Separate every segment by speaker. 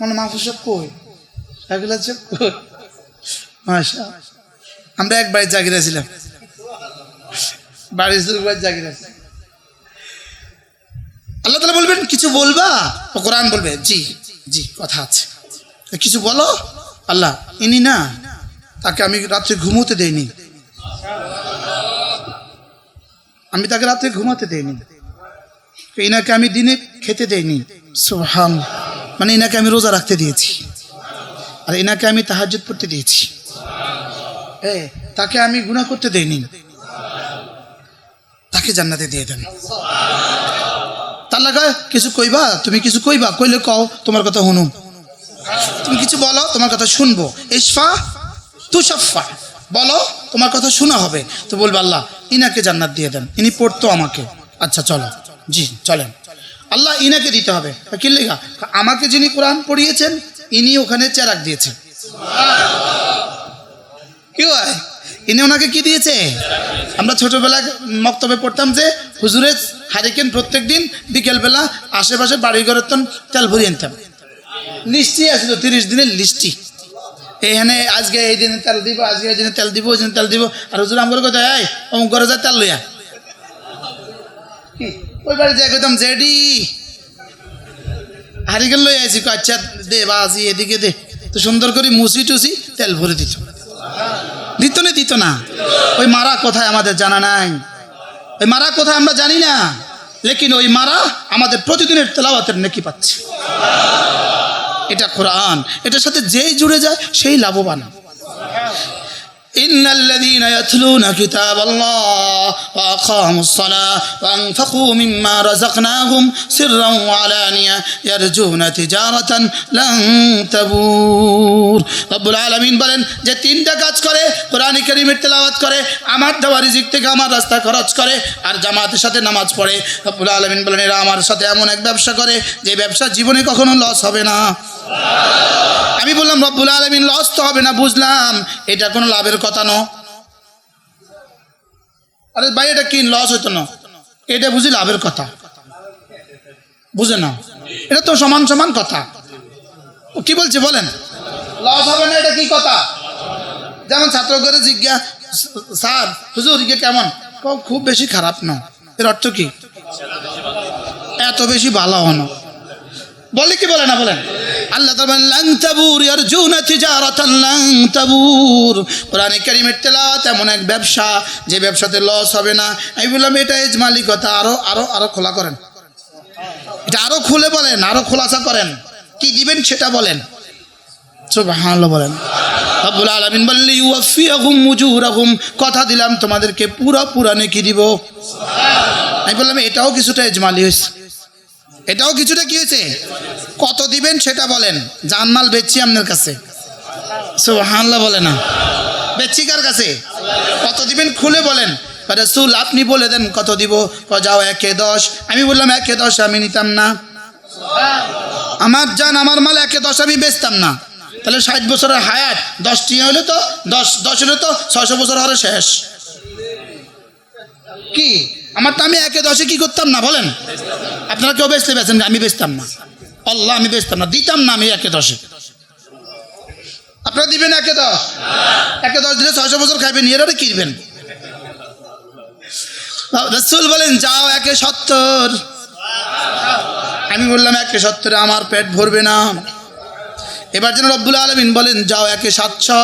Speaker 1: মানে মাহফুজ সব কই? এগুলো সব কই? মাশা আমরা এক বাড়ির জাগির আছিলাম বাড়ির শুরু বাড়ির জাগির আছি আল্লাহ তালা বলবেন, কিছু বলবা? ও কোরআন বলবে, জি জি, কথা আছে। কিছু বলো? আল্লাহ, ইনি না, তাকে আমি রাত্রে ঘুমোতে দেইনি। আমি তাকে রাত্রে ঘুমাতে দেইনি। ইনাকে আমি দিনে খেতে দেইনি। সোহাম মানে এনাকে আমি রোজা রাখতে দিয়েছি। আর এনাকে আমি তাহাজ্জুদ পড়তে দিয়েছি। তাকে আমি গুনাহ করতে দেইনি। তাকে জান্নাতে দিয়ে দেন। তার লাগা, কিছু কইবা? তুমি কিছু কইবা? কইলে কও, তোমার কথা শুনুম। তুমি কিছু বলো, তোমার কথা শুনব। ইসফা তুষাফা বলো, তোমার কথা শোনা হবে। তো বলবে, আল্লাহ, ইনাকে জান্নাত দিয়ে দেন। ইনি পড়তো আমাকে। আচ্ছা চলো। জি, চলেন। আল্লাহ ইনাকে দিতে হবে। কি লেখা? আমাকে যিনি কোরআন পড়িয়েছেন, ইনি ওখানে চেরাক দিয়েছে কি হয়? ইনি ওনাকে কি দিয়েছে? আমরা ছোটবেলায় মক্তবে পড়তাম যে, হুজুরের হারিকেন প্রত্যেক দিন বিকেলবেলা আশেপাশে বাড়িঘরের তন তেল ভরিয়ে আনতাম লিস্টি আসলো তিরিশ দিনের লিস্টি। এখানে আজকে এই দিনে তেল দিব, আজকে এই দিনে তেল দিব, ওই দিনে তেল দিব। আর হুজুর আমার কথা অমুক করে যায় তেল লইয়া? ওই বাড়ি কইতাম জেডি। হারিকেন লই কই, আচ্ছা দে বাজি এদিকে দে। তো সুন্দর করে মুসি টুসি তেল ভরে দিত। দিত না দিত না। ওই মারা কোথায় আমাদের জানা নাই। ওই মারা কোথায় আমরা জানি না। লেকিন ওই মারা আমাদের প্রতিদিনের তেলাওয়াতের নেকি পাচ্ছে। এটা কোরআন। এটার সাথে যেই জুড়ে যায় সেই লাভবান। إن الذين يتلون كتاب الله وأقاموا الصلاة وأنفقوا مما رزقناهم سرا وعلانية يرجون تجارة لن تبور رب العالمين বলেন যে তিনটা কাজ করে কোরআন করিমের তেলাওয়াত করে আমার দেওয়া রিজিক থেকে আমার রাস্তা খরচ করে আর জামাতের সাথে নামাজ পড়ে রব্বুল আলমিন বলেন এরা আমার সাথে এমন এক ব্যবসা করে যে ব্যবসা জীবনে কখনো লস হবে না আমি বললাম, রব্বুল আলমিন লস তো হবে না? বুঝলাম, এটা কোনো লাভের কথা ন আরে ভাই, এটা কি লস হইতো না? এটা বুঝি লাভের কথা। বুঝে না এটা তো সমান সমান কথা। কি বলছে বলেন? লস হবে না, এটা কি কথা? যেমন ছাত্র করে জিজ্ঞা, স্যার, হুজুর ইকে কেমন? খুব বেশি খারাপ না। এর অর্থ কি? এত বেশি ভালো হন। বলে কি বলে না বলেন? আল্লাহ লাং তাবুর লাং এক ব্যবসা, যে ব্যবসাতে লস হবে না। আমি বললাম কথা খোলা করেন। এটা বলেন খোলাসা করেন। কি দিবেন সেটা বলেন। বলেন। উজুরাহুম। কথা দিলাম, তোমাদেরকে পুরো পুরা নেকি দিব? আমি বললাম, এটাও কিছুটা ইজমালি হয়েছে। এটাও কিছুটা কি হয়েছে? কত দিবেন সেটা বলেন। জানমাল বেচছি আপনার কাছে। সুবহানাল্লাহ বলে না। বেচছি কার কাছে? কত দিবেন খুলে বলেন। রসুল, আপনি বলে দেন কত দিব। ক যাও একে দশ। আমি বললাম, একে দশ আমি নিতাম না। আমার জান, আমার মাল একে দশ আমি বেচতাম না। তাহলে ষাট বছরের হায়াত, দশটি হলে তো দশ দশ হলে তো ছয়শো বছর হলে শেষ। কি? আমার তো আমি একে দশে কি করতাম না, বলেন? আপনারা কেউ বেচতে বেছেন আমি বেচতাম না। আল্লাহ, আমি বেচতাম না, দিতাম না আমি একে দশে। আপনারা দিবেন একে দশ? একে দশ দিলে ছয়শো বছর খাইবেন, এর আরে কিনবেন। রসুল বলেন, যাও একে সত্তর। আমি বললাম, একে সত্তরে আমার পেট ভরবে না। এবার যেন রব্বুল আলমিন বলেন, যাও একে সাতশো।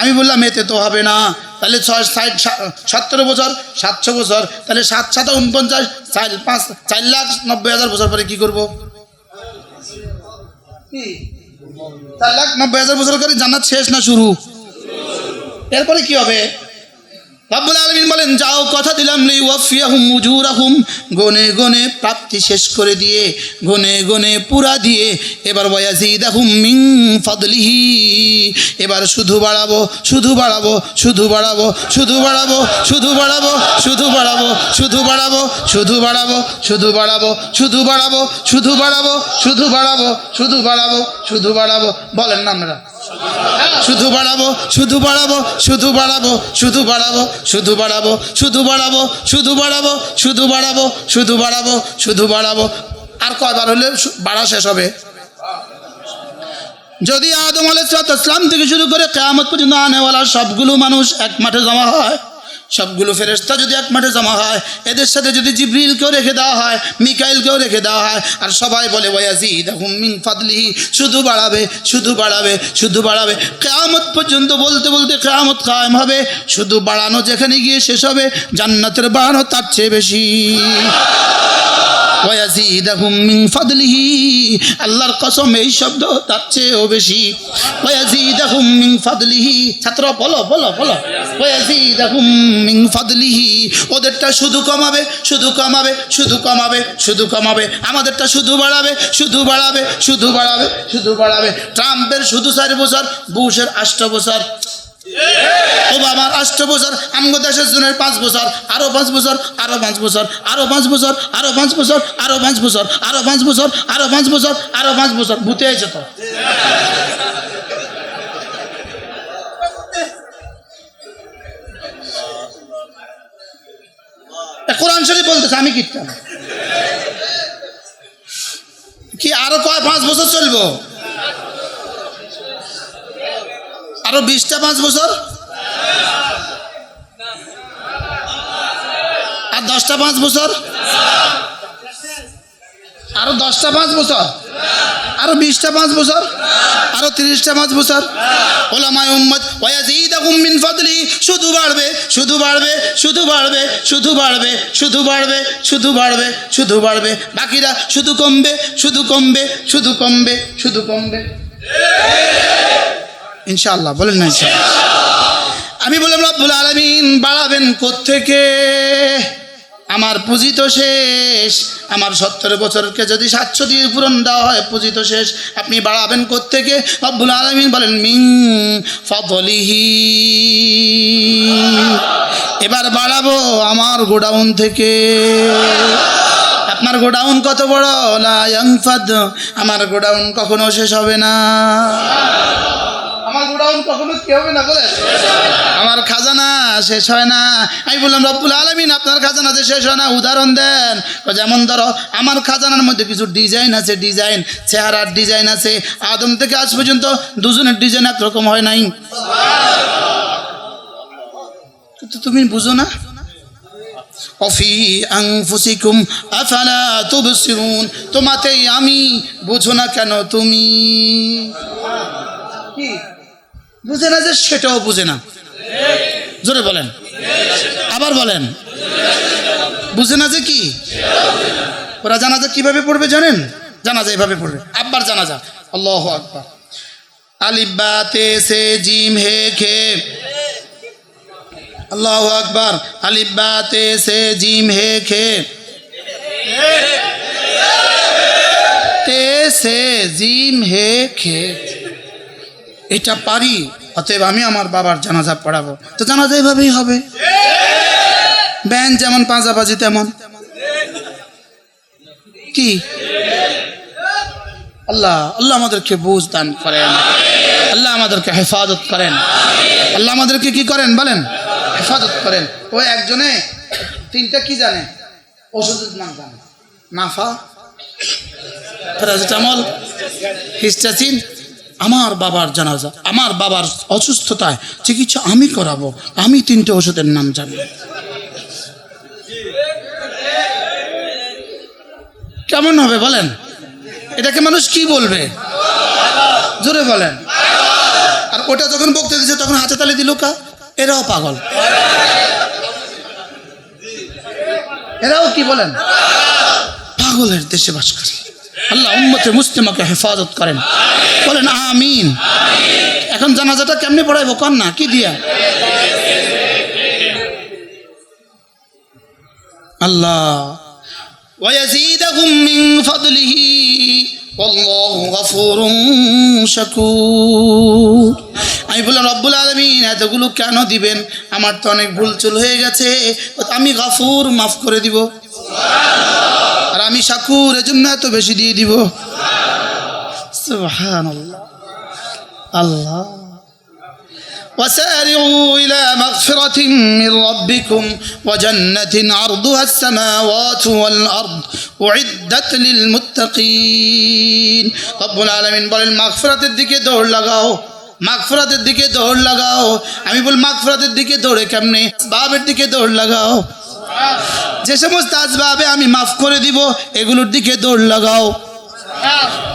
Speaker 1: আমি বললাম, এতে তো হবে না। তাহলে ছয় ষাট সত্তর বছর, সাতশো বছর, তাহলে সাত সাত, উনপঞ্চাশ, চার, পাঁচ, চার লাখ নব্বই হাজার বছর পরে কি করব? চার লাখ নব্বই হাজার বছর করে জান্নাত শেষ না শুরু? এরপরে কি হবে? রব্বুল আলমিন বলেন যাও কথা দিলাম লি ওয়াফিয়াহুম মুজুরাহুম গনে গনে প্রাপ্তি শেষ করে দিয়ে গনে গনে পুরা দিয়ে এবার ওয়াজিদাহুম মিন ফাদলিহি এবার শুধু বাড়াবো শুধু বাড়াবো শুধু বাড়াবো শুধু বাড়াবো শুধু বাড়াবো শুধু বাড়াবো শুধু বাড়াবো শুধু বাড়াবো শুধু বাড়াবো শুধু বাড়াবো শুধু বাড়াবো শুধু বাড়াবো শুধু বাড়াবো শুধু বাড়াবো বলেন না আমরা শুধু বাড়াবো শুধু বাড়াবো শুধু বাড়াবো শুধু বাড়াবো শুধু বাড়াবো শুধু বাড়াবো শুধু বাড়াবো শুধু বাড়াবো শুধু বাড়াবো শুধু বাড়াবো। আর কয়বার হলে বাড়া শেষ হবে? যদি আদম আলাইসালাম থেকে শুরু করে কেয়ামত পর্যন্ত আনেওয়ালা সবগুলো মানুষ এক মাঠে জমা হয় সবগুলো ফেরেস্তা যদি এক মাঠে জমা হয়, এদের সাথে যদি জিব্রিলকেও রেখে দেওয়া হয়, মিকাইলকেও রেখে দেওয়া হয়, আর সবাই বলে মিন ফাদলিহি শুধু বাড়াবে শুধু বাড়াবে শুধু বাড়াবে। কেয়ামত পর্যন্ত বলতে বলতে কেয়ামত কায়েম হবে, শুধু বাড়ানো যেখানে গিয়ে শেষ হবে, জান্নাতের বাড়ানো তার চেয়ে বেশি। ওয়াজিদাহুম মিন ফাদলিহি, আল্লাহর কসম এই শব্দ তার চেয়েও বেশি। ওয়াজিদাহুম মিন ফাদলিহি, ছাত্র, বলো বলো বলো। ওয়াজিদাহুম মিন ফাদলিহি, ওদেরটা শুধু কমাবে শুধু কমাবে শুধু কমাবে শুধু কমাবে। আমাদেরটা শুধু বাড়াবে শুধু বাড়াবে শুধু বাড়াবে শুধু বাড়াবে। ট্রাম্পের শুধু চার বছর, বুশের আষ্ট বছর। ওবামার বছর, আমগো দেশের পাঁচ বছর, আরও পাঁচ বছর, আরও পাঁচ বছর, আরও পাঁচ বছর, আরও পাঁচ বছর, আরও পাঁচ বছর, আরও পাঁচ বছর, আরও পাঁচ বছর, আরও পাঁচ বছর। ভূতে আছে তো। কোরআন শরীফ বলতেছে, আমি কীর্তন কি আরও কয় পাঁচ বছর চলবো? আরও বিশটা পাঁচ বছর? আর দশটা পাঁচ বছর? আরও দশটা পাঁচ বছর? আরও বিশটা পাঁচ বছর? আরও তিরিশটা পাঁচ বছর? ফাদলি, শুধু বাড়বে শুধু বাড়বে শুধু বাড়বে শুধু বাড়বে শুধু বাড়বে শুধু বাড়বে শুধু বাড়বে। বাকিরা শুধু কমবে শুধু কমবে শুধু কমবে শুধু কমবে। ইনশাআল্লাহ, বলেন না আমি বললাম, রব্বুল আলমিন, বাড়াবেন কোত্থেকে? আমার পুঁজি তো শেষ। আমার সত্তর বছরকে যদি সাতশো দিয়ে পূরণ দেওয়া হয়, পুঁজি তো শেষ। আপনি বাড়াবেন কোত্থেকে? রব্বুল আলমিন বলেন মিং ফলিহি এবার বাড়াবো আমার গোডাউন থেকে। আপনার গোডাউন কত বড়? লা আমার গোডাউন কখনো শেষ হবে না। আমার খাজানা শেষ হয় না। আমি বললাম, রব্বুল আলমিন, আপনার খাজানা শেষ হয় না, উদাহরণ দেন। যেমন ধরো, আমার খাজানার মধ্যে কিছু ডিজাইন আছে, ডিজাইন, চেহারার ডিজাইন আছে। আদম থেকে আজ পর্যন্ত দুজনের ডিজাইন একরকম হয় নাই। তুমি বুঝো না? অফি আংফুসিকুম আফালা তুবসিরুন। তোমাতেই আমি বুঝো না কেন তুমি? কি? বুঝে না যে সেটাও বুঝে না। জোরে বলেন। আবার বলেন। বুঝে না যে কি? ওরা জানাজা কীভাবে পড়বে জানেন? জানাজা এভাবে পড়বে। আব্বার জানাজা। আল্লাহ আকবার। আলিব্বাতে সে জিম হে খে। আল্লাহ আকবার। আলিব্বাতে সে জিম হে খে। তে সে জিম হে খে। এটা পারি, অতএব আমি আমার বাবার জানাজা পড়াবো। তো জানাজা এভাবেই হবে। ব্যান যেমন, পাঁজাবাজি তেমন। কি? আল্লাহ আল্লাহ আমাদেরকে বুঝ দান করেন। আল্লাহ আমাদেরকে হেফাজত করেন। আল্লাহ আমাদেরকে কি করেন বলেন? হেফাজত করেন। ও একজনে, তিনটা কি জানে? ওষুধের নাম জানে। নাফা, প্যারাসিটামল হিস্টাচিন আমার বাবার জানাজা, আমার বাবার অসুস্থতায় চিকিৎসা আমি করাবো, আমি তিনটে ওষুধের নাম জানি। কেমন হবে বলেন? এটাকে মানুষ কি বলবে? জোরে বলেন। আর ওটা যখন বকতে দিচ্ছে তখন হাতে তালে দিল কা? এরাও পাগল। এরাও কি বলেন? পাগলের দেশে বাস করে। আল্লাহ উম্মতে মুসলিমাকে হেফাজত করেন বলেন আমিন এখন জানাজাটা কেমনি পড়াইবো কন না কি দিয়া আল্লাহ ويزيدهم من فضله والله غفور شكور আমি বললাম রব্বুল আলমিন এতগুলো কেন দিবেন আমার তো অনেক ভুল চুল হয়ে গেছে আমি গাফুর মাফ করে দিব আর আমি শাকুর এজন্য এত বেশি দিয়ে দিব সুবহানাল্লাহ আল্লাহ وسارعوا إلى مغفرة من ربكم وجنة عرضها السماوات والأرض أعدت للمتقين رب العالمين বলেন মাগফিরাতের দিকে দৌড় লাগাও মাগফিরাতের দিকে দৌড় লাগাও আমি বল মাগফিরাতের দিকে দৌড়ে কেমনে বাবের দিকে দৌড় লাগাও যে সমস্ত আসবাবে আমি মাফ করে দিব, এগুলোর দিকে দৌড় লাগাও।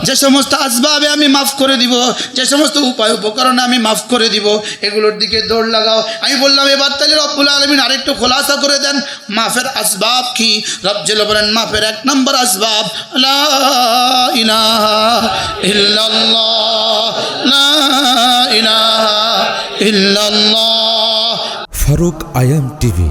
Speaker 1: যে সমস্ত আসবাবে আমি মাফ করে দিব, যে সমস্ত উপায় উপকরণে আমি মাফ করে দিব, এগুলোর দিকে দৌড় লাগাও। আমি বললাম এবার তাহলে রব্বুল আলমিন আরেকটু খোলাসা করে দেন। মাফের আসবাব কি? রব্জেল বলেন, মাফের এক নম্বর আসবাব
Speaker 2: ফারুক আয়াম টিভি